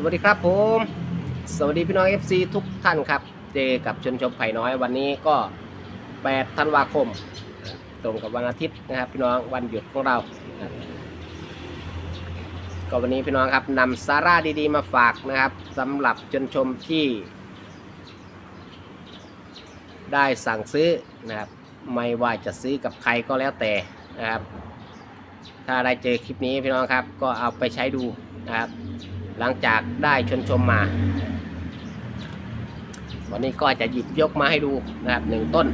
สวัสดีครับผม สวัสดีพี่น้อง FC ทุกท่านครับ เจอกับชนชมไผ่น้อยวันนี้ก็ 8 ธันวาคม ตรงกับวันอาทิตย์นะครับพี่น้องวันหยุดของเรานะก็วันนี้พี่น้องครับนำสาระดีๆมาฝากนะครับสำหรับชนชมที่ ได้สั่งซื้อนะครับไม่ว่าจะซื้อกับใครก็แล้วแต่นะครับ ถ้าได้เจอคลิปนี้พี่น้องครับก็เอาไปใช้ดูนะครับ หลังจากได้ชนชมมา วันนี้ก็จะหยิบยกมาให้ดูนะครับหนึ่งต้น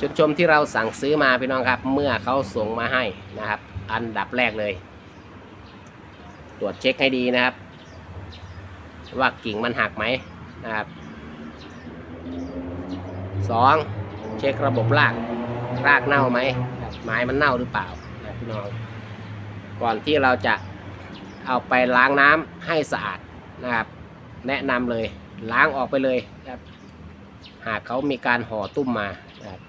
ชนชมที่เราสั่งซื้อมาพี่น้องครับ เมื่อเขาส่งมาให้นะครับ อันดับแรกเลย ตรวจเช็คให้ดีนะครับ ว่ากิ่งมันหักไหมนะครับสองเช็คระบบราก รากเน่าไหมไม้มันเน่าหรือเปล่าพี่น้อง ก่อนที่เราจะเอาไปล้างน้ำให้สะอาดนะครับ แนะนำเลยล้างออกไปเลยครับหากเขามีการห่อตุ้มมาครับ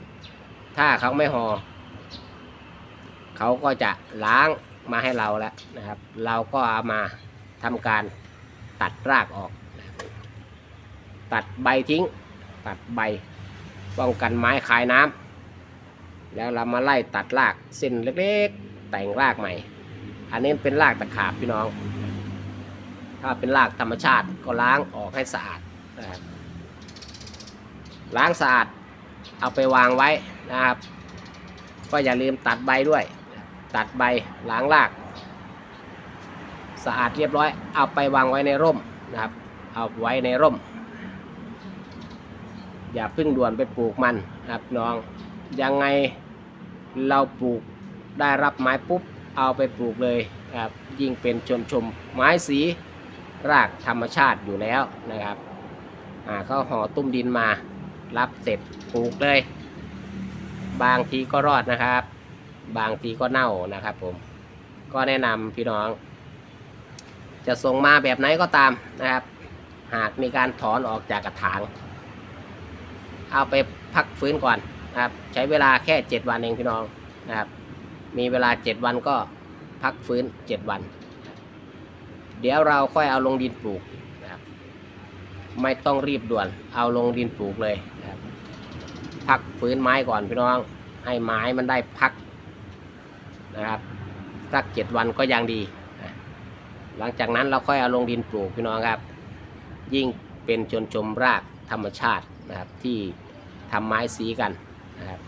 ถ้าเขาไม่ห่อเขาก็จะล้างมาให้เราแล้วนะครับ เราก็เอามาทำการตัดรากออก ตัดใบทิ้ง ตัดใบป้องกันไม้คายน้ำ แล้วเรามาไล่ตัดรากเส้นเล็กๆ แต่งรากใหม่ อันนี้เป็นรากตะขาบพี่น้อง ถ้าเป็นรากธรรมชาติก็ล้างออกให้สะอาดนะครับล้างสะอาดเอาไปวางไว้นะครับ ก็อย่าลืมตัดใบด้วย ตัดใบล้างราก สะอาดเรียบร้อย เอาไปวางไว้ในร่มนะครับ เอาไว้ในร่ม อย่าเพึ่งด่วนไปปลูกมันนะครับน้องยังไง เราปลูกได้รับไม้ปุ๊บเอาไปปลูกเลยครับยิ่งเป็นชนชมไม้สีรากธรรมชาติอยู่แล้วนะครับอ่าเขาห่อตุ้มดินมารับเสร็จปลูกเลย บางทีก็รอดนะครับ บางทีก็เน่านะครับผมก็แนะนำพี่น้อง จะส่งมาแบบไหนก็ตามนะครับ หากมีการถอนออกจากกระถาง เอาไปพักฟื้นก่อน นะครับ ใช้เวลาแค่ 7 วันเองพี่น้องนะครับ มีเวลา 7 วันก็พักฟื้น 7 วัน เดี๋ยวเราค่อยเอาลงดินปลูกนะครับ ไม่ต้องรีบด่วนเอาลงดินปลูกเลยนะครับพักฟื้นไม้ก่อนพี่น้องให้ไม้มันได้พักนะครับสัก7วันก็ยังดี หลังจากนั้นเราค่อยเอาลงดินปลูกพี่น้องครับ ยิ่งเป็นชนชมรากธรรมชาตินะครับที่ทำไม้สีกัน นะครับ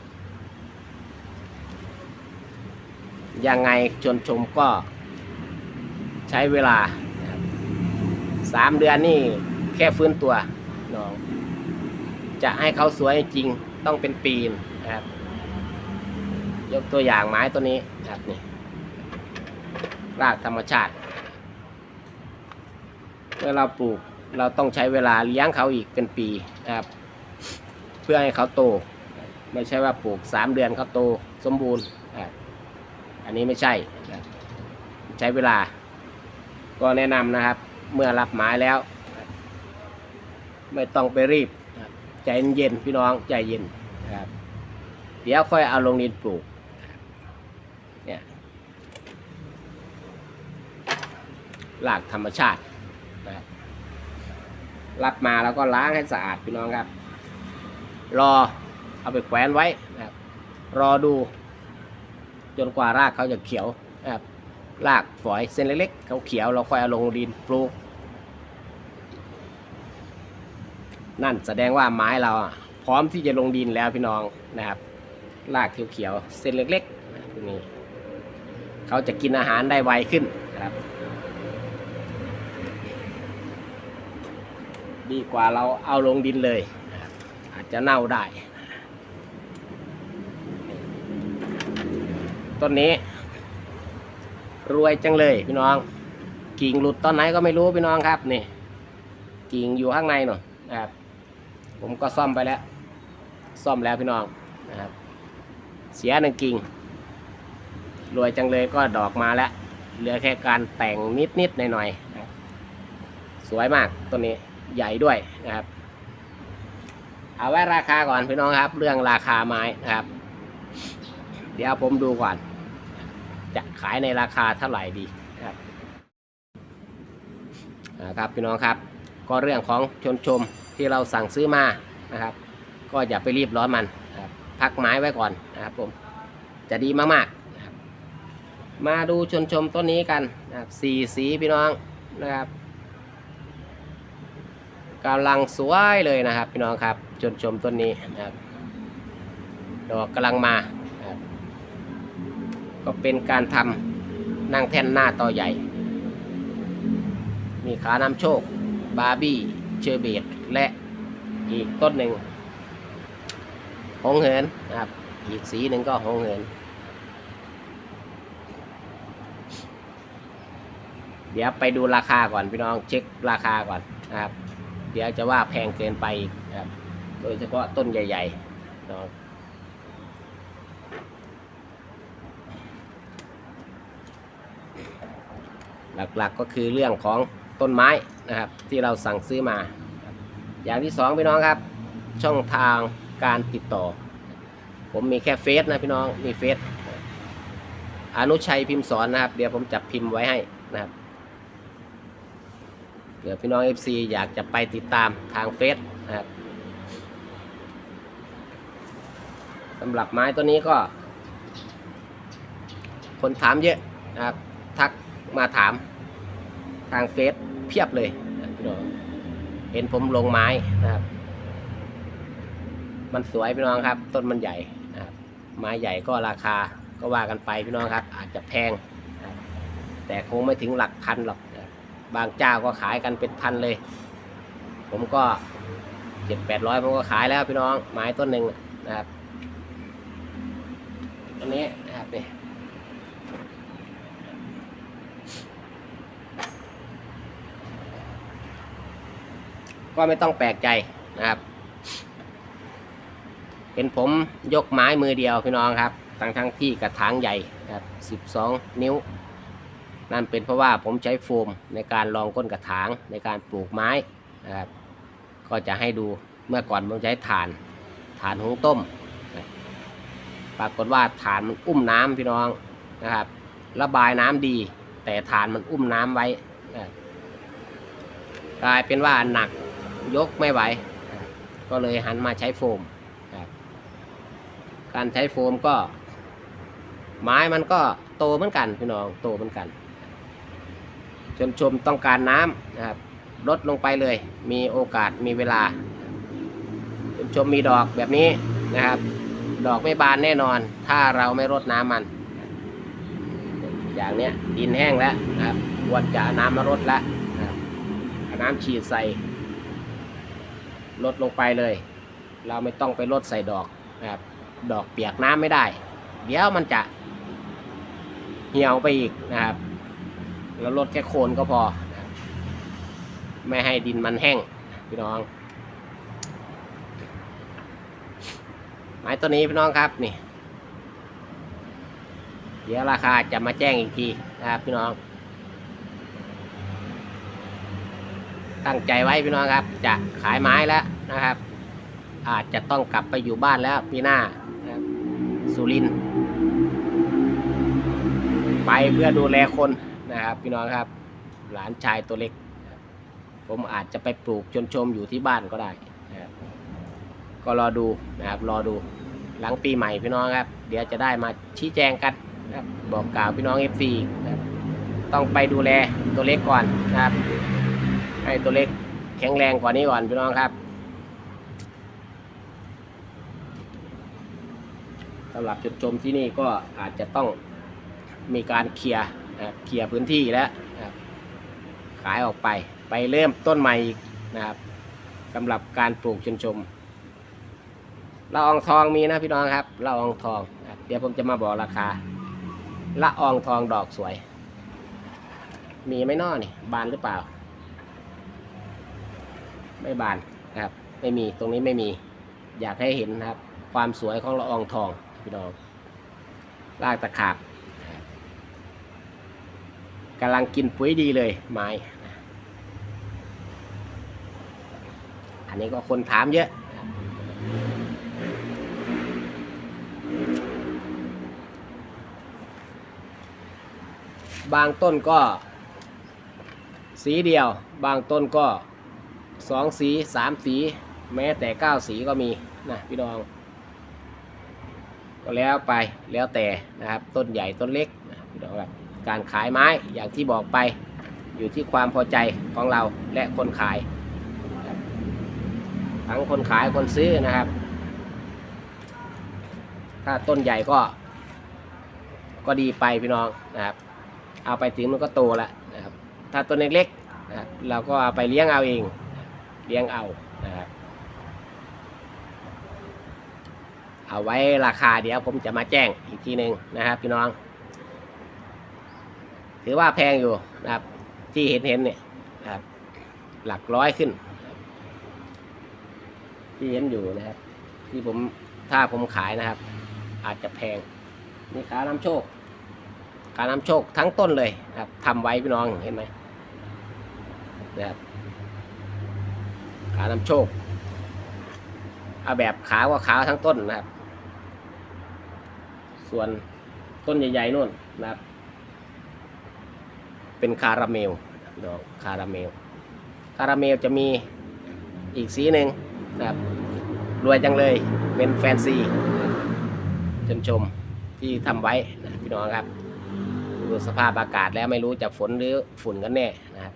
ยังไงชนชมก็ใช้เวลาสามเดือนนี่แค่ฟื้นตัวน้องจะให้เขาสวยจริงต้องเป็นปีนะครับ ยกตัวอย่างไม้ตัวนี้นะครับนี่รากธรรมชาติ เมื่อเราปลูกเราต้องใช้เวลาเลี้ยงเขาอีกเป็นปีนะครับ เพื่อให้เขาโต ไม่ใช่ว่าปลูกสามเดือนเขาโตสมบูรณ์อันนี้ไม่ใช่ใช้เวลา ก็แนะนำนะครับ เมื่อรับหมายแล้ว ไม่ต้องไปรีบใจเย็นพี่น้องใจเย็นครับเดี๋ยวค่อยเอาลงดินปลูกเนี่ยรากธรรมชาตินะรับมาแล้วก็ล้างให้สะอาดพี่น้องครับ รอ เอาไปแขวนไว้นะครับรอดู จนกว่ารากเขาจะเขียวนะครับรากฝอยเส้นเล็กๆเขาเขียวเราค่อยเอาลงดินปลูกนั่นแสดงว่าไม้เราพร้อมที่จะลงดินแล้วพี่น้องนะครับรากเขียวๆเส้นเล็กๆพวกนี้เขาจะกินอาหารได้ไวขึ้นนะครับ ดีกว่าเราเอาลงดินเลย อาจจะเน่าได้ ต้นนี้ รวยจังเลยพี่น้อง กิ่งหลุดตอนไหนก็ไม่รู้พี่น้องครับนี่ กิ่งอยู่ข้างในหน่อยนะครับ ผมก็ซ่อมไปแล้ว ซ่อมแล้วพี่น้องนะครับ เสียหนึ่งกิ่ง รวยจังเลยก็ดอกมาแล้ว เหลือแค่การแต่งนิดๆหน่อยๆนะครับสวยมากต้นนี้ใหญ่ด้วยนะครับ เอาไว้ราคาก่อนพี่น้องครับ เรื่องราคาไม้นะครับ เดี๋ยวผมดูก่อน จะขายในราคาเท่าไหร่ดีครับอ่าครับพี่น้องครับ ก็เรื่องของชนชมที่เราสั่งซื้อมานะครับ ก็อย่าไปรีบร้อนมันพักไม้ไว้ก่อนนะครับผมจะดีมากๆนะครับมาดูชนชมต้นนี้กันนะครับสี่สีพี่น้องนะครับกำลังสวยเลยนะครับ พี่น้องครับชนชมต้นนี้นะครับดอกกำลังมา ก็เป็นการทำนั่งแท่นหน้าต่อใหญ่ มีขานำโชค บาร์บี้ เชอร์เบตและอีกต้นหนึ่งหงเหินนะครับ อีกสีหนึ่งก็หงเหิน เดี๋ยวไปดูราคาก่อนพี่น้องเช็คราคาก่อนนะครับ เดี๋ยวจะว่าแพงเกินไปอีกนะครับ โดยเฉพาะต้นใหญ่ๆน้อง หลักๆก็คือเรื่องของต้นไม้นะครับ ที่เราสั่งซื้อมา อย่างที่สองพี่น้องครับ ช่องทางการติดต่อ ผมมีแค่เฟซนะพี่น้องมีเฟซอนุชัยพิมพ์สอนนะครับ เดี๋ยวผมจับพิมพ์ไว้ให้นะครับเดี๋ยวพี่น้อง FC อยากจะไปติดตามทางเฟซนะครับสำหรับไม้ตัวนี้ก็ คนถามเยอะนะครับ มาถามทางเฟซเพียบเลยพี่น้องเห็นผมลงไม้นะครับ มันสวยพี่น้องครับ ต้นมันใหญ่นะครับไม้ใหญ่ก็ราคาก็ว่ากันไปพี่น้องครับ อาจจะแพง แต่คงไม่ถึงหลักพันหรอกบางเจ้าก็ขายกันเป็นพันเลย ผมก็เจ็ดแปดร้อยผมก็ขายแล้วพี่น้องไม้ต้นหนึ่งนะครับต้นนี้นะครับนี่ ก็ไม่ต้องแปลกใจนะครับ เห็นผมยกไม้มือเดียวพี่น้องครับ ทั้งทั้งที่กระถางใหญ่ครับ 12 นิ้ว นั่นเป็นเพราะว่าผมใช้โฟมในการรองก้นกระถางในการปลูกไม้นะครับ ก็จะให้ดูเมื่อก่อนผมใช้ถ่านถ่านหุงต้ม ปรากฏว่าถ่านมันอุ้มน้ำพี่น้องนะครับ ระบายน้ำดี แต่ถ่านมันอุ้มน้ำไว้ กลายเป็นว่าหนัก ยกไม่ไหว ก็เลยหันมาใช้โฟม การใช้โฟมก็ ไม้มันก็โตเหมือนกันพี่น้องโตเหมือนกันชมชมต้องการน้ำนะครับลดลงไปเลย มีโอกาสมีเวลาชมชมมีดอกแบบนี้นะครับ ดอกไม่บานแน่นอน ถ้าเราไม่รดน้ำมัน อย่างเนี้ยดินแห้งแล้วนะครับควรจะน้ำมารดแล้วนะครับน้ำฉีดใส่ ลดลงไปเลย เราไม่ต้องไปลดใส่ดอกนะครับดอกเปียกน้ำไม่ได้ เดี๋ยวมันจะเหี่ยวไปอีกนะครับแล้วลดแค่โคนก็พอนะไม่ให้ดินมันแห้งพี่น้อง ไม้ตัวนี้พี่น้องครับนี่ เดี๋ยวราคาจะมาแจ้งอีกทีนะครับพี่น้อง ตั้งใจไว้พี่น้องครับ จะขายไม้แล้วนะครับ อาจจะต้องกลับไปอยู่บ้านแล้วปีหน้าสุรินไปเพื่อดูแลคนนะครับพี่น้องครับ หลานชายตัวเล็ก ผมอาจจะไปปลูกชนชมอยู่ที่บ้านก็ได้นะครับก็รอดูนะครับรอดูหลังปีใหม่พี่น้องครับ เดี๋ยวจะได้มาชี้แจงกันนะครับบอกกล่าวพี่น้องเอฟซีต้องไปดูแลตัวเล็กก่อนนะครับ ให้ตัวเล็กแข็งแรงกว่านี้ก่อนพี่น้องครับสำหรับจุดชมที่นี่ก็อาจจะต้องมีการเคลียร์นะครับเคลียร์พื้นที่แล้วนะครับขายออกไปไปเริ่มต้นใหม่อีกนะครับสำหรับการปลูกชนชมละอองทองมีนะพี่น้องครับละอองทองนะครับเดี๋ยวผมจะมาบอกราคาละอองทองดอกสวย มีไหม่นอนี่ บานหรือเปล่า ไม่บานนะครับ ไม่มีตรงนี้ไม่มี อยากให้เห็นนะครับ ความสวยของละอองทองพี่น้องลากตะขาบกำลังกินปุ๋ยดีเลยไม้ อันนี้ก็คนถามเยอะ บางต้นก็สีเดียว บางต้นก็ สองสีสามสี แม้แต่เก้าสีก็มีนะพี่น้อง ก็แล้วไปแล้วแต่นะครับต้นใหญ่ต้นเล็กนะพี่น้องครับการขายไม้อย่างที่บอกไปอยู่ที่ความพอใจของเราและคนขาย ทั้งคนขายคนซื้อนะครับ ถ้าต้นใหญ่ก็ ก็ดีไปพี่น้องนะครับ เอาไปถึงมันก็โตแล้วนะครับ ถ้าต้นเล็กๆนะครับเราก็เอาไปเลี้ยงเอาเอง เลี้ยงเอานะครับเอาไว้ราคาเดี๋ยวผมจะมาแจ้งอีกทีหนึ่งนะครับพี่น้อง ถือว่าแพงอยู่นะครับ ที่เห็นเห็นเนี่ยนะครับ หลักร้อยขึ้น ที่เห็นอยู่นะครับ ที่ผมถ้าผมขายนะครับ อาจจะแพงนี่ขาน้ำโชคขาน้ำโชคทั้งต้นเลยนะครับทำไว้พี่น้องเห็นไหมนะครับ ขาน้ำโชค เอาแบบขาวก็ขาวทั้งต้นนะครับ ส่วนต้นใหญ่ๆนู่นนะครับ เป็นคาราเมลพี่น้องคาราเมล คาราเมลจะมีอีกสีหนึ่งนะครับรวยจังเลยเป็นแฟนซีชมชมที่ทำไว้นะพี่น้องครับดูสภาพอากาศแล้วไม่รู้จะฝนหรือฝุ่นกันแน่นะครับ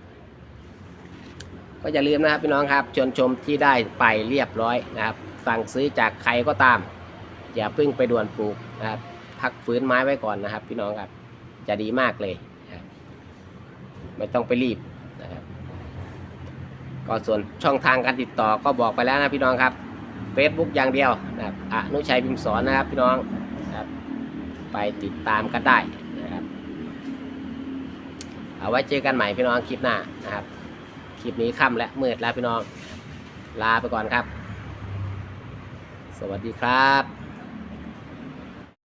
ก็อย่าลืมนะครับพี่น้องครับชวนชมที่ได้ไปเรียบร้อยนะครับ สั่งซื้อจากใครก็ตาม อย่าเพิ่งไปด่วนปลูกนะครับพักฟื้นไม้ไว้ก่อนนะครับ พี่น้องครับจะดีมากเลยไม่ต้องไปรีบนะครับก็ส่วนช่องทางการติดต่อก็บอกไปแล้วนะพี่น้องครับ Facebook อย่างเดียวนะครับอนุชัยพิมพ์สอนนะครับพี่น้องครับไปติดตามกันได้นะครับ เอาไว้เจอกันใหม่พี่น้องคลิปหน้านะครับ คลิปนี้ค่ำและมืดแล้วพี่น้อง ลาไปก่อนครับ สวัสดีครับ